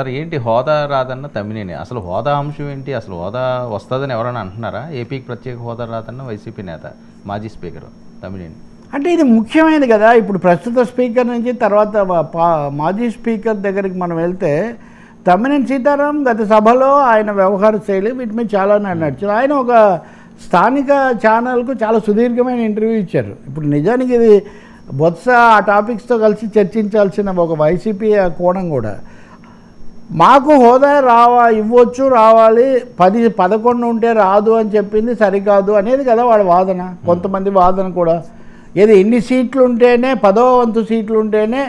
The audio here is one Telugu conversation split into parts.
సార్ ఏంటి హోదా రాదన్న తమ్మినేని? అసలు హోదా అంశం ఏంటి? అసలు హోదా వస్తుందని ఎవరైనా అంటున్నారా? ఏపీకి ప్రత్యేక హోదా రాదన్న వైసీపీ నేత మాజీ స్పీకర్ తమ్మినేని. అంటే ఇది ముఖ్యమైనది కదా. ఇప్పుడు ప్రస్తుత స్పీకర్ నుంచి తర్వాత పా- మాజీ స్పీకర్ దగ్గరికి మనం వెళ్తే తమ్మినేని సీతారాం గత సభలో ఆయన వ్యవహార శైలి వీటి మీద చాలా నడిచారు. ఆయన ఒక స్థానిక ఛానల్కు చాలా సుదీర్ఘమైన ఇంటర్వ్యూ ఇచ్చారు. ఇప్పుడు నిజానికి ఇది బొత్స ఆ టాపిక్స్తో కలిసి చర్చించాల్సిన ఒక వైసీపీ కోణం కూడా. మాకు హోదా రావా ఇవ్వచ్చు రావాలి పది పదకొండు ఉంటే రాదు అని చెప్పింది సరికాదు అనేది కదా వాళ్ళ వాదన కొంతమంది వాదన కూడా. ఏది ఎన్ని సీట్లు ఉంటేనే పదో వంతు సీట్లు ఉంటేనే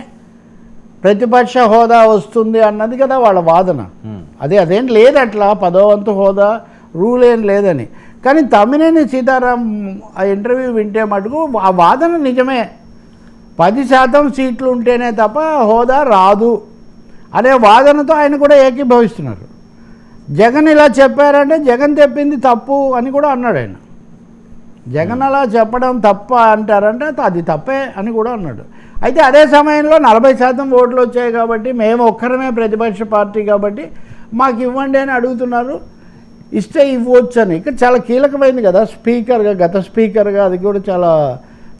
ప్రతిపక్ష హోదా వస్తుంది అన్నది కదా వాళ్ళ వాదన. అదే అదేం లేదు అట్లా పదో వంతు హోదా రూల్ ఏం లేదని. కానీ తమ్మినేని సీతారాం ఆ ఇంటర్వ్యూ వింటే మటుకు ఆ వాదన నిజమే. పది శాతం సీట్లు ఉంటేనే తప్ప హోదా రాదు. అనే వాదనతో ఆయన కూడా ఏకీభవిస్తున్నారు. జగన్ ఇలా చెప్పారంటే జగన్ చెప్పింది తప్పు అని కూడా అన్నాడు ఆయన. జగన్ అలా చెప్పడం తప్ప అంటారంటే అది తప్పే అని కూడా అన్నాడు. అయితే అదే సమయంలో నలభై శాతం ఓట్లు వచ్చాయి కాబట్టి మేము ఒక్కరమే ప్రతిపక్ష పార్టీ కాబట్టి మాకు ఇవ్వండి అని అడుగుతున్నారు. ఇస్తే ఇవ్వచ్చు అని ఇక్కడ చాలా కీలకమైంది కదా స్పీకర్గా గత స్పీకర్గా అది కూడా చాలా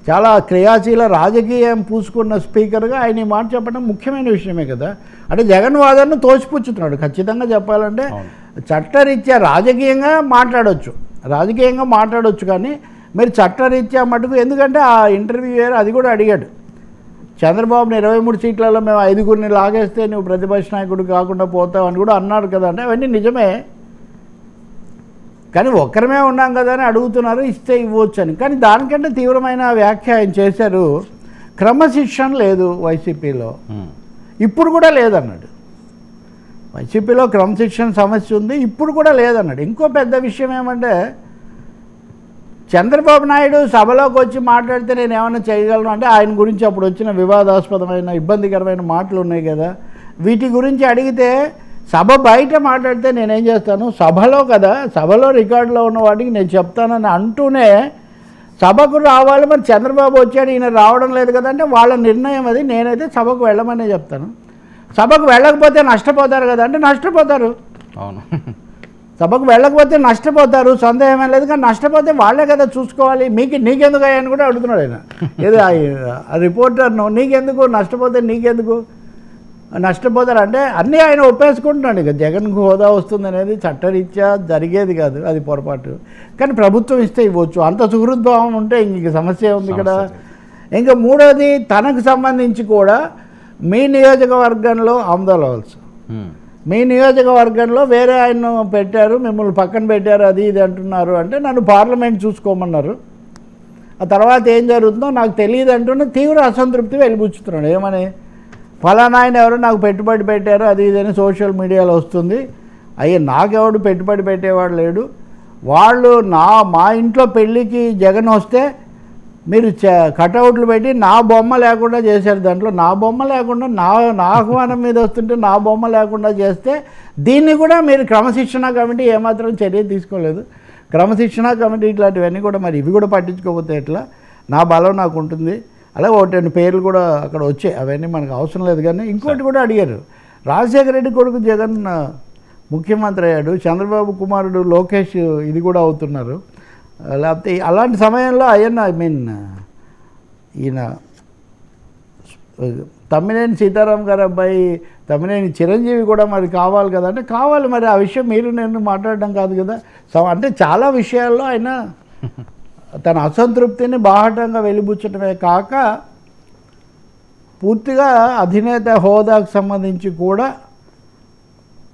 చాలా క్రియాశీల రాజకీయం పూసుకున్న స్పీకర్గా ఆయన ఈ మాట చెప్పడం ముఖ్యమైన విషయమే కదా. అంటే జగన్ వాదనను తోసిపుచ్చుతున్నాడు. ఖచ్చితంగా చెప్పాలంటే చట్టరీత్యా రాజకీయంగా మాట్లాడొచ్చు. రాజకీయంగా మాట్లాడొచ్చు కానీ మీరు చట్టరీత్యా మటుకు ఎందుకంటే ఆ ఇంటర్వ్యూ అది కూడా అడిగాడు. చంద్రబాబుని ఇరవై మూడు సీట్లలో మేము ఐదుగురిని లాగేస్తే నువ్వు ప్రతిపక్ష నాయకుడు కాకుండా పోతావు అని కూడా అన్నాడు కదా అంటే అవన్నీ నిజమే. కానీ ఒక్కరమే ఉన్నాం కదా అని అడుగుతున్నారు ఇస్తే ఇవ్వచ్చు అని కానీ దానికంటే తీవ్రమైన వ్యాఖ్య ఆయన చేశారు క్రమశిక్షణ లేదు వైసీపీలో. ఇప్పుడు కూడా లేదన్నాడు. వైసీపీలో క్రమశిక్షణ సమస్య ఉంది ఇప్పుడు కూడా లేదన్నాడు. ఇంకో పెద్ద విషయం ఏమంటే చంద్రబాబు నాయుడు సభలోకి వచ్చి మాట్లాడితే నేను ఏమైనా చేయగలను అంటే ఆయన గురించి అప్పుడు వచ్చిన వివాదాస్పదమైన ఇబ్బందికరమైన మాటలు ఉన్నాయి కదా. వీటి గురించి అడిగితే సభ బయట మాట్లాడితే నేనేం చేస్తాను? సభలో కదా సభలో రికార్డులో ఉన్న వాటికి నేను చెప్తానని అంటూనే సభకు రావాలి మరి చంద్రబాబు వచ్చాడు ఈయన రావడం లేదు కదా అంటే వాళ్ళ నిర్ణయం అది. నేనైతే సభకు వెళ్ళమనే చెప్తాను. సభకు వెళ్ళకపోతే నష్టపోతారు కదా అంటే నష్టపోతారు. అవును. సభకు వెళ్ళకపోతే నష్టపోతారు సందేహం లేదు కానీ నష్టపోతే వాళ్ళే కదా చూసుకోవాలి. మీకు నీకెందుకు అయ్యా అని కూడా అడుగుతున్నాడు ఆయన. ఏదో ఆ రిపోర్టర్ను నీకెందుకు? నష్టపోతే నీకెందుకు? నష్టపోతారు. అంటే అన్నీ ఆయన ఒప్పేసుకుంటున్నాడు. ఇక జగన్కు హోదా వస్తుంది అనేది చట్టరీత్యా జరిగేది కాదు. అది పొరపాటు. కానీ ప్రభుత్వం ఇస్తే ఇవ్వచ్చు. అంత సుహృద్భావం ఉంటే ఇంక సమస్య ఉంది ఇక్కడ? ఇంకా మూడోది తనకు సంబంధించి కూడా మీ నియోజకవర్గంలో హ్మ్. మీ నియోజకవర్గంలో వేరే ఆయన పెట్టారు. మిమ్మల్ని పక్కన పెట్టారు. అది ఇది అంటున్నారు. అంటే నన్ను పార్లమెంట్ చూసుకోమన్నారు. ఆ తర్వాత ఏం జరుగుతుందో నాకు తెలియదు అంటున్న తీవ్ర అసంతృప్తి వెలిబుచ్చుతున్నాడు ఏమని? ఫలానాయన ఎవరు నాకు పెట్టుబడి పెట్టారు అది ఇది అని సోషల్ మీడియాలో వస్తుంది. అయ్యే నాకెవడు పెట్టుబడి పెట్టేవాడు లేడు. వాళ్ళు నా మా ఇంట్లో పెళ్ళికి జగన్ వస్తే మీరు చ- కటౌట్లు పెట్టి నా బొమ్మ లేకుండా చేశారు దాంట్లో. నా బొమ్మ లేకుండా నా నా ఆహ్వానం మీద వస్తుంటే నా బొమ్మ లేకుండా చేస్తే దీన్ని కూడా మీరు క్రమశిక్షణ కమిటీ ఏమాత్రం చర్య తీసుకోలేదు. క్రమశిక్షణ కమిటీ ఇట్లాంటివన్నీ కూడా మరి ఇవి కూడా పట్టించుకోకపోతే ఎట్లా? నా బలం నాకు ఉంటుంది. అలాగే ఒకటి రెండు పేర్లు కూడా అక్కడ వచ్చాయి. అవన్నీ మనకు అవసరం లేదు కానీ ఇంకోటి కూడా అడిగారు. రాజశేఖర రెడ్డి కొడుకు జగన్ ముఖ్యమంత్రి అయ్యాడు. చంద్రబాబు కుమారుడు లోకేష్ ఇది కూడా అవుతున్నారు. లేకపోతే అలాంటి సమయంలో ఆయన ఐ మీన్ ఈయన తమ్మినేని సీతారాం గారు అబ్బాయి తమ్మినేని చిరంజీవి కూడా మరి కావాలి కదా అంటే కావాలి మరి ఆ విషయం మీరు నేను మాట్లాడడం కాదు కదా. సో అంటే చాలా విషయాల్లో ఆయన తన అసంతృప్తిని బాహటంగా వెలిబుచ్చటమే కాక పూర్తిగా అధినేత హోదాకు సంబంధించి కూడా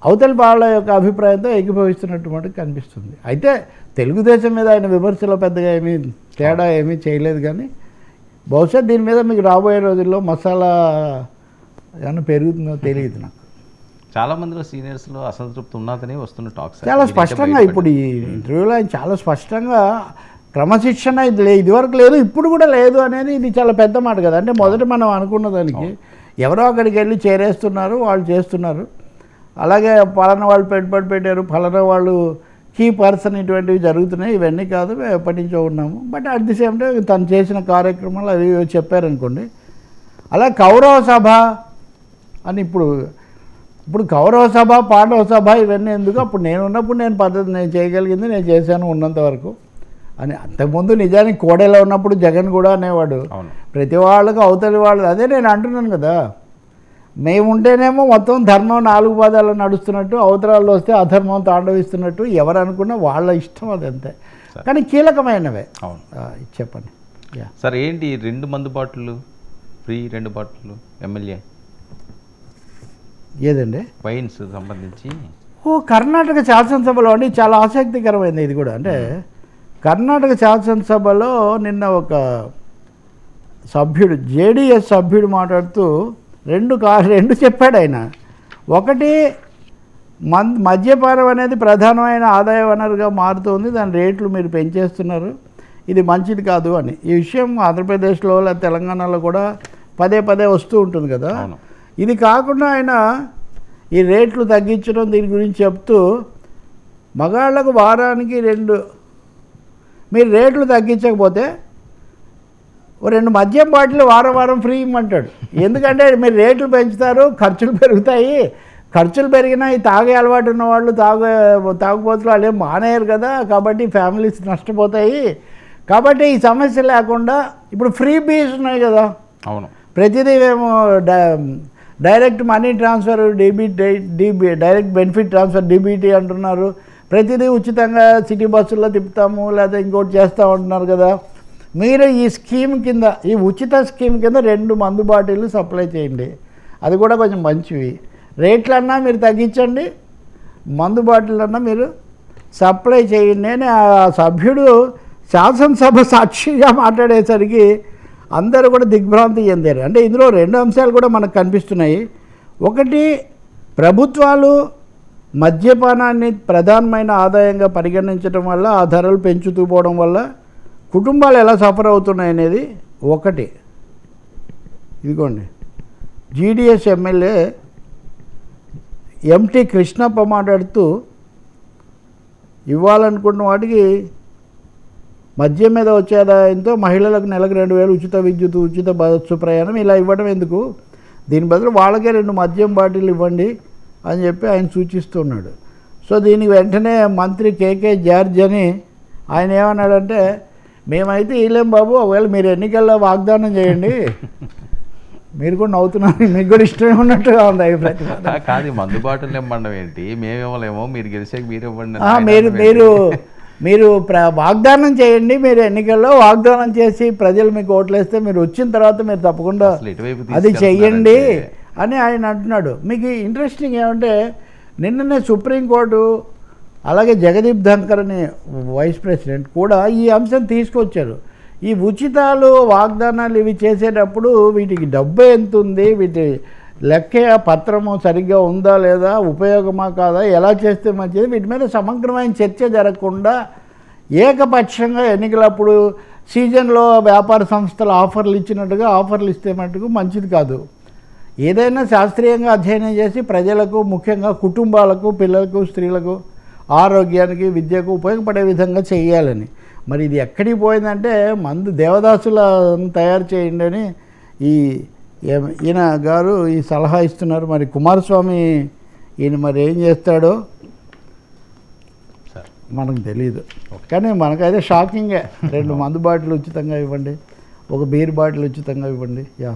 అవతలి వాళ్ళ యొక్క అభిప్రాయంతో ఏకీభవిస్తున్నట్టు మటుకు కనిపిస్తుంది. అయితే తెలుగుదేశం మీద ఆయన విమర్శలో పెద్దగా ఏమీ తేడా ఏమీ చేయలేదు కానీ బహుశా దీని మీద మీకు రాబోయే రోజుల్లో మసాలా ఏమైనా పెరుగుతుందో తెలియదు నాకు. చాలా మందిలో సీనియర్స్లో అసంతృప్తి ఉన్నదని వస్తున్న టాక్స్ చాలా స్పష్టంగా ఇప్పుడు ఈ ఇంటర్వ్యూలో ఆయన చాలా స్పష్టంగా క్రమశిక్షణ ఇది లే ఇదివరకు లేదు ఇప్పుడు కూడా లేదు అనేది ఇది చాలా పెద్ద మాట కదా. అంటే మొదట మనం అనుకున్న దానికి ఎవరో అక్కడికి వెళ్ళి చేరేస్తున్నారు వాళ్ళు చేస్తున్నారు. అలాగే పలానా వాళ్ళు పెట్టుబడి పెట్టారు పలానా వాళ్ళు కీ పర్సన్ ఇటువంటివి జరుగుతున్నాయి ఇవన్నీ కాదు మేము ఎప్పటి నుంచో ఉన్నాము. But at the same time తను చేసిన కార్యక్రమాలు అవి చెప్పారనుకోండి. అలా కౌరవ సభ అని ఇప్పుడు ఇప్పుడు కౌరవ సభ పాండవ సభ ఇవన్నీ ఎందుకు? అప్పుడు నేను ఉన్నప్పుడు నేను పద్ధతి నేను చేయగలిగింది నేను చేశాను ఉన్నంత వరకు. అని అంతకుముందు నిజానికి కోడేలో ఉన్నప్పుడు జగన్ కూడా అనేవాడు. ప్రతి వాళ్ళకు అవతలి వాళ్ళు అదే నేను అంటున్నాను కదా. మేము ఉంటేనేమో మొత్తం ధర్మం నాలుగు పాదాలు నడుస్తున్నట్టు అవతరాలు వస్తే అధర్మం తాండవిస్తున్నట్టు ఎవరు అనుకున్నా వాళ్ళ ఇష్టం అది అంతే. కానీ కీలకమైనవే. అవును. చెప్పండి. యా. సార్ ఏంటి రెండు మందు బాటిళ్ళు? ఫ్రీ రెండు బాటిళ్ళు ఎమ్మెల్యే? ఏదండి? వైన్స్ సంబంధించి. ఓ కర్ణాటక శాసనసభలో అండి చాలా ఆసక్తికరమైనది ఇది కూడా. అంటే కర్ణాటక శాసనసభలో నిన్న ఒక సభ్యుడు జేడిఎస్ సభ్యుడు మాట్లాడుతూ రెండు కా రెండు చెప్పాడు ఆయన. ఒకటి మన్ మద్యపానం అనేది ప్రధానమైన ఆదాయ వనరుగా మారుతుంది దాని రేట్లు మీరు పెంచేస్తున్నారు ఇది మంచిది కాదు అని. ఈ విషయం ఆంధ్రప్రదేశ్లో లేదా తెలంగాణలో కూడా పదే పదే వస్తూ ఉంటుంది కదా. ఇది కాకుండా ఆయన ఈ రేట్లు తగ్గించడం దీని గురించి చెప్తూ మగాళ్ళకు వారానికి రెండు మీరు రేట్లు తగ్గించకపోతే ఓ రెండు మద్యం బాటిల్ వారం వారం ఫ్రీ ఇమ్మంటాడు. ఎందుకంటే మీరు రేట్లు పెంచుతారు ఖర్చులు పెరుగుతాయి. ఖర్చులు పెరిగినా ఈ తాగే అలవాటు ఉన్న వాళ్ళు తాగే తాగుబోతులు వాళ్ళు ఏం మానేయరు కదా. కాబట్టి ఫ్యామిలీస్ నష్టపోతాయి. కాబట్టి ఈ సమస్య లేకుండా ఇప్పుడు ఫ్రీ బీస్ ఉన్నాయి కదా. అవును. ప్రతిదీ మేము di- direct money transfer DB direct benefit transfer DBT అంటున్నారు. ప్రతిదీ ఉచితంగా సిటీ బస్సుల్లో తిప్పుతాము లేదా ఇంకోటి చేస్తూ ఉంటున్నారు కదా. మీరు ఈ స్కీమ్ కింద ఈ ఉచిత స్కీమ్ కింద రెండు మందు బాటిల్లు సప్లై చేయండి. అది కూడా కొంచెం మంచివి. రేట్లన్నా మీరు తగ్గించండి. మందు బాటిళ్ళన్నా మీరు సప్లై చేయండి అని ఆ సభ్యుడు శాసనసభ సాక్షిగా మాట్లాడేసరికి అందరూ కూడా దిగ్భ్రాంతి చెందారు. అంటే ఇందులో రెండు అంశాలు కూడా మనకు కనిపిస్తున్నాయి. ఒకటి ప్రభుత్వాలు మద్యపానాన్ని ప్రధానమైన ఆదాయంగా పరిగణించడం వల్ల ఆ ధరలు పెంచుతూ పోవడం వల్ల కుటుంబాలు ఎలా సఫర్ అవుతున్నాయి అనేది ఒకటి. ఇదిగోండి. జీడిఎస్ ఎమ్మెల్యే ఎంటీ కృష్ణప్ప మాట్లాడుతూ ఇవ్వాలనుకున్న వాటికి మద్యం మీద వచ్చే ఆదాయంతో మహిళలకు నెలకు రెండు వేలు ఉచిత విద్యుత్ ఉచిత బస్సు ప్రయాణం ఇలా ఇవ్వడం ఎందుకు? దీని బదులు వాళ్ళకే రెండు మద్యం బాటిల్ ఇవ్వండి. అని చెప్పి ఆయన సూచిస్తున్నాడు. సో దీనికి వెంటనే మంత్రి కేకే జార్జ్ అని ఆయన ఏమన్నాడంటే మేమైతే ఇలేం బాబు ఒకవేళ మీరు ఎన్నికల్లో వాగ్దానం చేయండి. మీరు కూడా నవ్వుతున్నారు. మీకు కూడా ఇష్టమే ఉన్నట్టుగా ఉంది ఆ, కాదు ఈ మందు బాటిల్ ఇవ్వడం ఏంటి? మేము ఇవ్వలేమో. మీరు గెలిచాక మీరు ఇవ్వండి మీరు మీరు? మీరు ప్ర వాగ్దానం చేయండి. మీరు ఎన్నికల్లో వాగ్దానం చేసి ప్రజలు మీకు ఓట్లేస్తే మీరు వచ్చిన తర్వాత మీరు తప్పకుండా అది చెయ్యండి. అని ఆయన అంటున్నాడు. మీకు ఇంట్రెస్టింగ్ ఏమంటే నిన్ననే సుప్రీంకోర్టు అలాగే జగదీప్ ధంకర్ అనే వైస్ ప్రెసిడెంట్ కూడా ఈ అంశం తీసుకొచ్చారు. ఈ ఉచితాలు వాగ్దానాలు ఇవి చేసేటప్పుడు వీటికి డబ్బు ఎంత ఉంది వీటి లెక్క పత్రము సరిగ్గా ఉందా లేదా ఉపయోగమా కాదా ఎలా చేస్తే మంచిది వీటి మీద సమగ్రమైన చర్చ జరగకుండా ఏకపక్షంగా ఎన్నికలప్పుడు సీజన్లో వ్యాపార సంస్థలు ఆఫర్లు ఇచ్చినట్టుగా ఆఫర్లు ఇస్తే మటుకు మంచిది కాదు. ఏదైనా శాస్త్రీయంగా అధ్యయనం చేసి ప్రజలకు ముఖ్యంగా కుటుంబాలకు పిల్లలకు స్త్రీలకు ఆరోగ్యానికి విద్యకు ఉపయోగపడే విధంగా చేయాలని. మరి ఇది ఎక్కడికి పోయిందంటే మందు దేవదాసుల తయారు చేయండి అని ఈ ఈయన గారు ఈ సలహా ఇస్తున్నారు. మరి కుమారస్వామి ఈయన మరి ఏం చేస్తాడో సరే. మనకు తెలియదు కానీ మనకైతే షాకింగే. రెండు మందు బాటిల్ ఉచితంగా ఇవ్వండి ఒక బీర్ బాటిల్ ఉచితంగా ఇవ్వండి. యా.